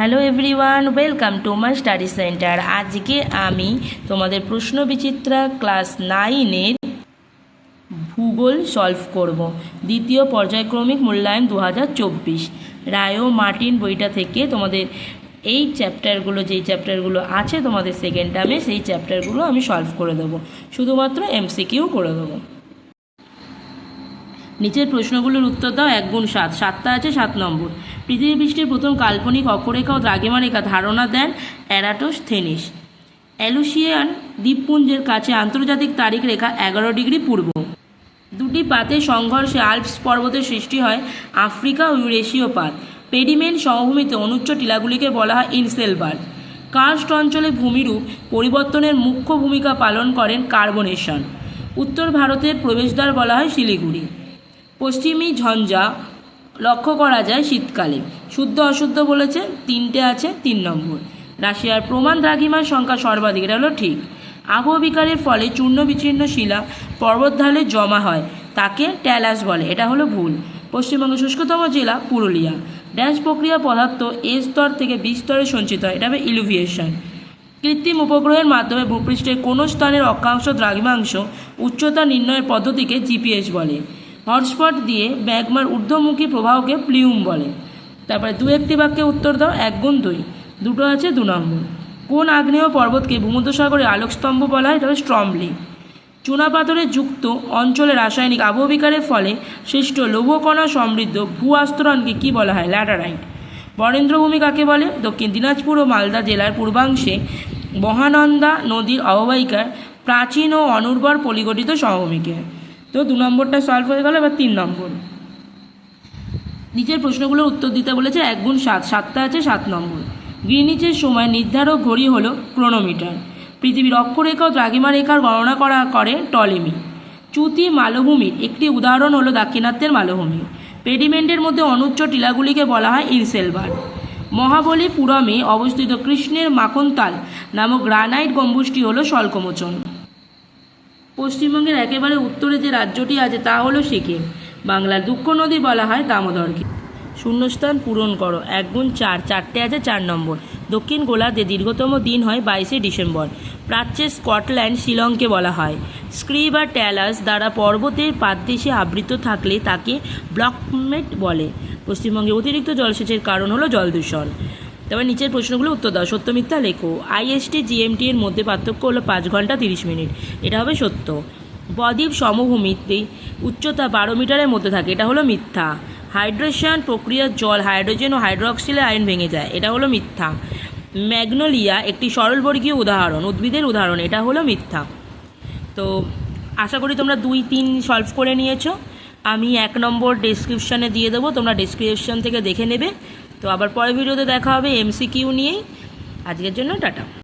Hello everyone, welcome to my study centre. আজকে আমি তোমাদের প্রশ্ন বিচিত্রা ক্লাস নাইনের ভূগোল সলভ করব। দ্বিতীয় পর্যায়ক্রমিক মূল্যায়ন দু হাজার চব্বিশ। রায়ো মার্টিন বইটা থেকে তোমাদের এই চ্যাপ্টারগুলো, যেই চ্যাপ্টারগুলো আছে তোমাদের সেকেন্ড টার্মে, সেই চ্যাপ্টারগুলো আমি সলভ করে দেবো। শুধুমাত্র এমসিকিউ করে দেবো। নিচের প্রশ্নগুলোর উত্তর দাও, এক গুণ সাত। সাতটা আছে, সাত নম্বর। পৃথিবী পৃষ্ঠের প্রথম কাল্পনিক অক্ষরেখা ও দ্রাঘিমা রেখা ধারণা দেন অ্যারাটোস থেনিস। অ্যালুসিয়ান দ্বীপপুঞ্জের কাছে আন্তর্জাতিক তারিখ রেখা এগারো ডিগ্রি পূর্ব। দুটি পাতের সংঘর্ষে আল্পস পর্বতের সৃষ্টি হয় আফ্রিকা ও ইউরেশীয় পাত। পেডিমেন্ট সমভূমিতে অনুচ্চ টিলাগুলিকে বলা হয় ইনসেলবার কার্স্ট অঞ্চলে ভূমিরূপ পরিবর্তনের মুখ্য ভূমিকা পালন করেন কার্বনেশন। উত্তর ভারতের প্রবেশদ্বার বলা হয় শিলিগুড়ি। পশ্চিমী ঝঞ্ঝা লক্ষ্য করা যায় শীতকালে শুদ্ধ অশুদ্ধ বলেছে, তিনটে আছে, তিন নম্বর। রাশিয়ার প্রমাণ দ্রাঘিমার সংখ্যা সর্বাধিক, এটা হলো ঠিক। আবহাওয়া বিকারের ফলে চূর্ণ বিচ্ছিন্ন শিলা পর্বতঢালে জমা হয়, তাকে ট্যালাস বলে, এটা হলো ভুল। পশ্চিমবঙ্গের শুষ্কতম জেলা পুরুলিয়া। ড্যাশ প্রক্রিয়া পদার্থ এ স্তর থেকে বি স্তরে সঞ্চিত হয়, এটা হবে ইলুভিয়েশন। কৃত্রিম উপগ্রহের মাধ্যমে ভূপৃষ্ঠের কোনো স্থানের অক্ষাংশ দ্রাঘিমাংশ উচ্চতা নির্ণয়ের পদ্ধতিকে জিপিএস বলে। হটস্পট দিয়ে ম্যাগমার ঊর্ধ্বমুখী প্রবাহকে প্লিউম বলে। তারপরে দু একটি বাক্যে উত্তর দাও, এক গুণ দুই। দুটো আছে, দু নম্বর। কোন আগ্নেয় পর্বতকে ভূমধ্যসাগরের আলোকস্তম্ভ বলা হয়? হবে স্ট্রমলি চুনাপাথরে যুক্ত অঞ্চলে রাসায়নিক আবহবিকারের ফলে সৃষ্ট লৌহকণা সমৃদ্ধ ভূ আস্তরণকে কী বলা হয়? ল্যাটারাইট। বরেন্দ্রভূমি কাকে বলে? দক্ষিণ দিনাজপুর ও মালদা জেলার পূর্বাংশে মহানন্দা নদীর অববাহিকার প্রাচীন ও অনুর্বর পলিগঠিত সমভূমিকে। তো দু নম্বরটা সলভ হয়ে গেল, এবার তিন নম্বর। নিচের প্রশ্নগুলোর উত্তর দিতে বলেছে এক গুণ সাত, সাতটা আছে সাত নম্বর। গ্রিনিচের সময় নির্ধারক ঘড়ি হল ক্রোনোমিটার পৃথিবীর অক্ষরেখা ও দ্রাঘিমা রেখার গণনা করা করে টলেমি চ্যুতি মালভূমির একটি উদাহরণ হলো দাক্ষিণাত্যের মালভূমি। পেডিমেন্টের মধ্যে অনুচ্চ টিলাগুলিকে বলা হয় ইনসেলবার মহাবলীপুরমে অবস্থিত কৃষ্ণের মাখনতাল নামক গ্রানাইট গম্বুজটি হলো শল্কমোচন পশ্চিমবঙ্গের একেবারে উত্তরে যে রাজ্যটি আছে তা হলো সিকিম। বাংলার দুঃখ নদী বলা হয় দামোদরকে। শূন্যস্থান পূরণ করো। এক গুণ চার, চারটে আছে চার নম্বর। দক্ষিণ গোলার্ধে দীর্ঘতম দিন হয় বাইশে ডিসেম্বর। প্রাচ্যে স্কটল্যান্ড শিলংকে বলা হয়। স্ক্রি বা ট্যালাস দ্বারা পর্বতের পাদদেশে আবৃত থাকলে তাকে ব্লকমেট বলে। পশ্চিমবঙ্গে অতিরিক্ত জলসেচের কারণ হলো জল দূষণ। তবে নিচের প্রশ্নগুলো উত্তর দাও। সত্য, মিথ্যা লেখো। আইএসটি, জিএমটি এর মধ্যে পার্থক্য হলো পাঁচ ঘণ্টা তিরিশ মিনিট। এটা হবে সত্য। বদ্বীপ সমভূমিতে উচ্চতা বারো মিটারের মধ্যে থাকে। এটা হলো মিথ্যা। হাইড্রেশন প্রক্রিয়ার জল, হাইড্রোজেন ও হাইড্রোক্সিলে আয়ন ভেঙে যায়। এটা হলো মিথ্যা। ম্যাগনোলিয়া একটি সরলবর্গীয় উদাহরণ, উদ্ভিদের উদাহরণ। এটা হলো মিথ্যা। তো আশা করি তোমরা দুই, তিন সলভ করে নিয়েছো। আমি এক নম্বর ডিসক্রিপশানে দিয়ে দেবো, তোমরা ডিসক্রিপশান থেকে দেখে নেবে। তো আবার পরের ভিডিওতে দেখা হবে এমসিকিউ নিয়েই। আজকের জন্য টাটা।